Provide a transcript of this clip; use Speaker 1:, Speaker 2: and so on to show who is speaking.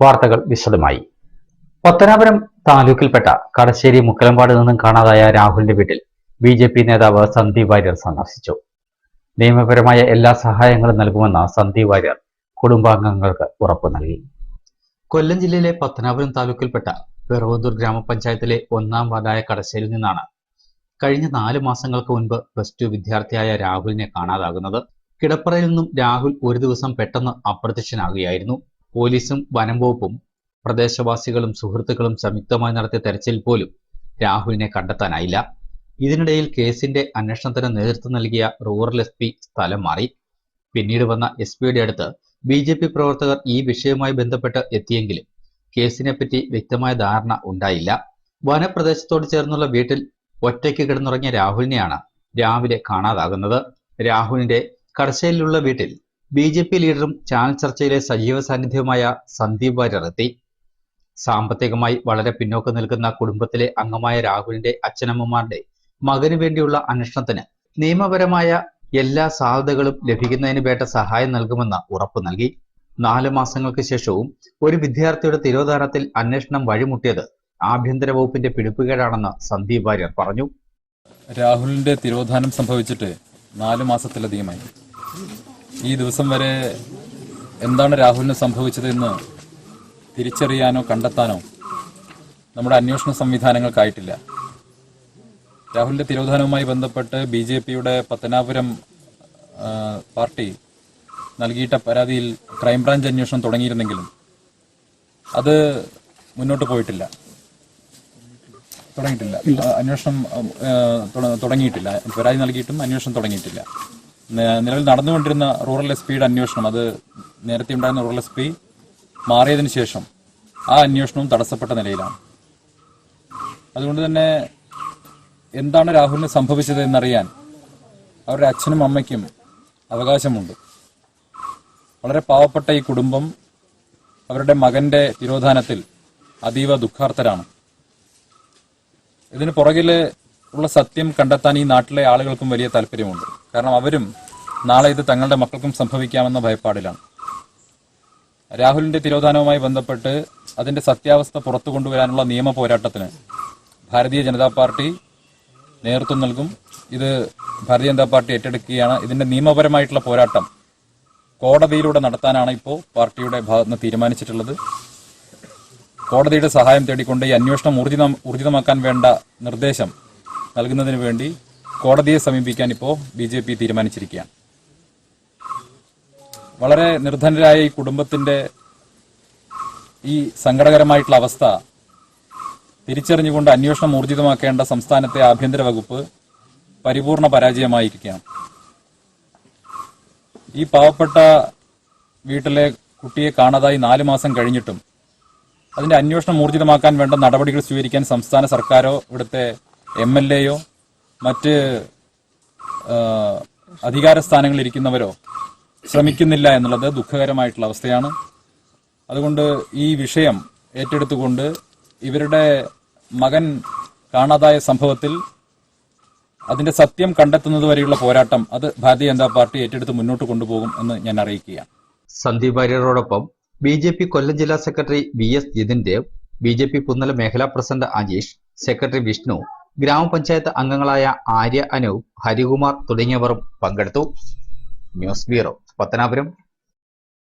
Speaker 1: വാർത്തകൾ വിശദമായി. പത്തനാപുരം താലൂക്കിൽപ്പെട്ട കടശ്ശേരി മുക്കലമ്പാട് നിന്നും കാണാതായ രാഹുലിന്റെ വീട്ടിൽ ബി ജെ പി നേതാവ് സന്ദീപ് വാര്യർ സന്ദർശിച്ചു. നിയമപരമായ എല്ലാ സഹായങ്ങളും നൽകുമെന്ന് സന്ദീപ് വാര്യർ കുടുംബാംഗങ്ങൾക്ക് ഉറപ്പു നൽകി. കൊല്ലം ജില്ലയിലെ പത്തനാപുരം താലൂക്കിൽപ്പെട്ട പിറവന്തൂർ ഗ്രാമപഞ്ചായത്തിലെ ഒന്നാം വാർഡായ കടശ്ശേരിയിൽ നിന്നാണ് കഴിഞ്ഞ നാല് മാസങ്ങൾക്ക് മുൻപ് പ്ലസ് ടു വിദ്യാർത്ഥിയായ രാഹുലിനെ കാണാതാകുന്നത്. കിടപ്പറയിൽ നിന്നും രാഹുൽ ഒരു ദിവസം പെട്ടെന്ന് അപ്രത്യക്ഷനാകുകയായിരുന്നു. പോലീസും വനം വകുപ്പും പ്രദേശവാസികളും സുഹൃത്തുക്കളും സംയുക്തമായി നടത്തിയ തെരച്ചിൽ പോലും രാഹുലിനെ കണ്ടെത്താനായില്ല. ഇതിനിടയിൽ കേസിന്റെ അന്വേഷണത്തിന് നേതൃത്വം നൽകിയ റൂറൽ എസ് പി സ്ഥലം മാറി. പിന്നീട് വന്ന എസ് പിയുടെ അടുത്ത് ബി ജെ പി പ്രവർത്തകർ ഈ വിഷയവുമായി ബന്ധപ്പെട്ട് എത്തിയെങ്കിലും കേസിനെപ്പറ്റി വ്യക്തമായ ധാരണ ഉണ്ടായില്ല. വനപ്രദേശത്തോട് ചേർന്നുള്ള വീട്ടിൽ ഒറ്റയ്ക്ക് കിടന്നുറങ്ങിയ രാഹുലിനെയാണ് രാവിലെ കാണാതാകുന്നത്. രാഹുലിന്റെ കടശയിലുള്ള വീട്ടിൽ ബി ജെ പി ലീഡറും ചാനൽ ചർച്ചയിലെ സജീവ സാന്നിധ്യവുമായ സന്ദീപ് വാര്യർ എത്തി. സാമ്പത്തികമായി വളരെ പിന്നോക്കം നിൽക്കുന്ന കുടുംബത്തിലെ അംഗമായ രാഹുലിന്റെ അച്ഛനമ്മമാരുടെ മകന് വേണ്ടിയുള്ള അന്വേഷണത്തിന് നിയമപരമായ എല്ലാ സാധ്യതകളും ലഭിക്കുന്നതിന് വേണ്ട സഹായം നൽകുമെന്ന് ഉറപ്പു നൽകി. നാല് മാസങ്ങൾക്ക് ശേഷവും ഒരു വിദ്യാർത്ഥിയുടെ തിരോധാനത്തിൽ അന്വേഷണം വഴിമുട്ടിയത് ആഭ്യന്തര വകുപ്പിന്റെ പിടിപ്പുകേടാണെന്ന് സന്ദീപ് വാര്യർ പറഞ്ഞു.
Speaker 2: രാഹുലിന്റെ തിരോധാനം സംഭവിച്ചിട്ട് നാല് മാസത്തിലധികമായി. ഈ ദിവസം വരെ എന്താണ് രാഹുലിന് സംഭവിച്ചതെന്ന് തിരിച്ചറിയാനോ കണ്ടെത്താനോ നമ്മുടെ അന്വേഷണ സംവിധാനങ്ങൾക്കായിട്ടില്ല രാഹുലിന്റെ തിരോധാനവുമായി ബന്ധപ്പെട്ട് ബി ജെ പിയുടെ പത്തനാപുരം പാർട്ടി നൽകിയിട്ട പരാതിയിൽ ക്രൈംബ്രാഞ്ച് അന്വേഷണം തുടങ്ങിയിരുന്നെങ്കിലും അത് മുന്നോട്ട് പോയിട്ടില്ല. തുടങ്ങിയിട്ടില്ല. അന്വേഷണം തുടങ്ങിയിട്ടില്ല. പരാതി നൽകിയിട്ടും അന്വേഷണം തുടങ്ങിയിട്ടില്ല. നിലവിൽ നടന്നുകൊണ്ടിരുന്ന റൂറൽ എസ് പിയുടെ അന്വേഷണം അത് നേരത്തെ ഉണ്ടായിരുന്ന റൂറൽ എസ് പി മാറിയതിനു ശേഷം ആ അന്വേഷണവും തടസ്സപ്പെട്ട നിലയിലാണ്. അതുകൊണ്ട് തന്നെ എന്താണ് രാഹുലിന് സംഭവിച്ചത് എന്നറിയാൻ അവരുടെ അച്ഛനും അമ്മയ്ക്കും അവകാശമുണ്ട്. വളരെ പാവപ്പെട്ട ഈ കുടുംബം അവരുടെ മകന്റെ തിരോധാനത്തിൽ അതീവ ദുഃഖാർത്ഥരാണ്. ഇതിന് പുറകിൽ ഉള്ള സത്യം കണ്ടെത്താൻ ഈ നാട്ടിലെ ആളുകൾക്കും വലിയ താല്പര്യമുണ്ട്. കാരണം അവരും നാളെ ഇത് തങ്ങളുടെ മക്കൾക്കും സംഭവിക്കാമെന്ന ഭയപ്പാടിലാണ്. രാഹുലിന്റെ തിരോധാനവുമായി ബന്ധപ്പെട്ട് അതിന്റെ സത്യാവസ്ഥ പുറത്തു കൊണ്ടുവരാനുള്ള നിയമ പോരാട്ടത്തിന് ഭാരതീയ ജനതാ പാർട്ടി നേതൃത്വം നൽകും. ഇത് ഭാരതീയ ജനതാ പാർട്ടി ഏറ്റെടുക്കുകയാണ്. ഇതിന്റെ നിയമപരമായിട്ടുള്ള പോരാട്ടം കോടതിയിലൂടെ നടത്താനാണ് ഇപ്പോൾ പാർട്ടിയുടെ ഭാഗത്ത് നിന്ന് തീരുമാനിച്ചിട്ടുള്ളത്. കോടതിയുടെ സഹായം തേടിക്കൊണ്ട് ഈ അന്വേഷണം ഊർജിതം ഊർജിതമാക്കാൻ വേണ്ട നിർദ്ദേശം നൽകുന്നതിന് വേണ്ടി കോടതിയെ സമീപിക്കാൻ ഇപ്പോൾ ബി ജെ പി തീരുമാനിച്ചിരിക്കുകയാണ്. വളരെ നിർധനരായ ഈ കുടുംബത്തിന്റെ ഈ സങ്കടകരമായിട്ടുള്ള അവസ്ഥ തിരിച്ചറിഞ്ഞുകൊണ്ട് അന്വേഷണം ഊർജിതമാക്കേണ്ട സംസ്ഥാനത്തെ ആഭ്യന്തര വകുപ്പ് പരിപൂർണ പരാജയമായിരിക്കുകയാണ്. ഈ പാവപ്പെട്ട വീട്ടിലെ കുട്ടിയെ കാണാതായി നാല് മാസം കഴിഞ്ഞിട്ടും അതിന്റെ അന്വേഷണം ഊർജിതമാക്കാൻ വേണ്ട നടപടികൾ സ്വീകരിക്കാൻ സംസ്ഥാന സർക്കാരോ ഇവിടുത്തെ എം എൽ എയോ മറ്റ് അധികാര സ്ഥാനങ്ങളിൽ ഇരിക്കുന്നവരോ ശ്രമിക്കുന്നില്ല എന്നുള്ളത് ദുഃഖകരമായിട്ടുള്ള അവസ്ഥയാണ്. അതുകൊണ്ട് ഈ വിഷയം ഏറ്റെടുത്തുകൊണ്ട് ഇവരുടെ മകൻ കാണാതായ സംഭവത്തിൽ അതിന്റെ സത്യം കണ്ടെത്തുന്നത് വരെയുള്ള പോരാട്ടം അത് ഭാരതീയ ജനതാ പാർട്ടി ഏറ്റെടുത്ത് മുന്നോട്ട് കൊണ്ടുപോകും എന്ന് ഞാൻ അറിയിക്കുകയാണ്.
Speaker 1: സന്ദീപ് വാര്യരോടൊപ്പം ബി ജെ പി കൊല്ലം ജില്ലാ secretary V S Jithin Dev B J P Punnala മേഖലാ പ്രസിഡന്റ് അജീഷ് സെക്രട്ടറി വിഷ്ണു ഗ്രാമപഞ്ചായത്ത് അംഗങ്ങളായ ആര്യ അനൂപ് ഹരികുമാർ തുടങ്ങിയവർ പങ്കെടുത്തു. News bureau Pathanapuram.